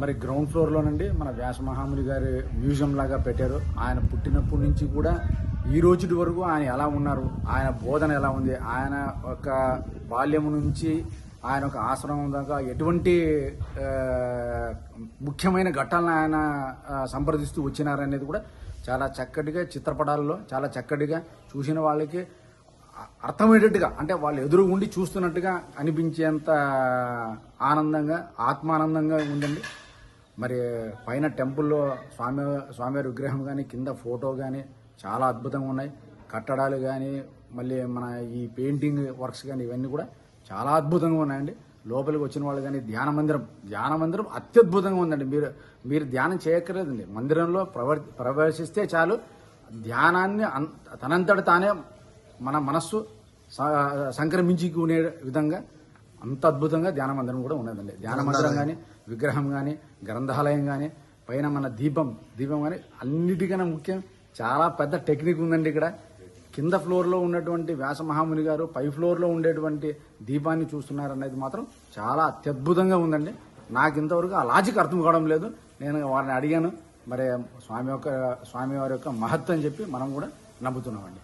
మరి గ్రౌండ్ ఫ్లోర్లోనండి మన వ్యాస మహాముని గారి మ్యూజియం లాగా పెట్టారు. ఆయన పుట్టినప్పటి నుంచి కూడా ఈ రోజుటి వరకు ఆయన ఎలా ఉన్నారు ఆయన బోధన ఎలా ఉంది ఆయన ఒక బాల్యం నుంచి ఆయన ఒక ఆశ్రమం దాకా ఎటువంటి ముఖ్యమైన ఘట్టాలను ఆయన సంప్రదిస్తూ వచ్చినారనేది కూడా చాలా చక్కటిగా చిత్రపటాలలో చాలా చక్కటిగా చూసిన వాళ్ళకి అర్థమయ్యేటట్టుగా అంటే వాళ్ళు ఎదురు ఉండి చూస్తున్నట్టుగా అనిపించేంత ఆనందంగా ఆత్మానందంగా ఉందండి. మరి పైన టెంపుల్లో స్వామి స్వామివారి విగ్రహం కానీ కింద ఫోటో కానీ చాలా అద్భుతంగా ఉన్నాయి. కట్టడాలు కానీ మళ్ళీ మన ఈ పెయింటింగ్ వర్క్స్ కానీ ఇవన్నీ కూడా చాలా అద్భుతంగా ఉన్నాయండి. లోపలికి వచ్చిన వాళ్ళు కానీ ధ్యాన మందిరం ధ్యాన మందిరం అత్యద్భుతంగా ఉందండి. మీరు మీరు ధ్యానం చేయక్కర్లేదండి. మందిరంలో ప్రవేశిస్తే చాలు. ధ్యానాన్ని అన్- తనంతట తానే మన మనస్సు సంక్రమించుకునే విధంగా అంత అద్భుతంగా ధ్యాన మందిరం కూడా ఉన్నదండి. ధ్యాన మందిరం కానీ విగ్రహం కానీ గ్రంథాలయం కానీ పైన మన దీపం దీపం కానీ అన్నిటికన్నా ముఖ్యం. చాలా పెద్ద టెక్నిక్ ఉందండి ఇక్కడ. కింద ఫ్లోర్లో ఉన్నటువంటి వ్యాస మహాముని గారు పై ఫ్లోర్లో ఉండేటువంటి దీపాన్ని చూస్తున్నారు అనేది మాత్రం చాలా అత్యద్భుతంగా ఉందండి. నాకు ఇంతవరకు ఆ లాజిక్ అర్థం కావడం లేదు. నేను వారిని అడిగాను. మరి స్వామి యొక్క స్వామి వారి యొక్క మహత్వం చెప్పి మనం కూడా నమ్ముతున్నామండి.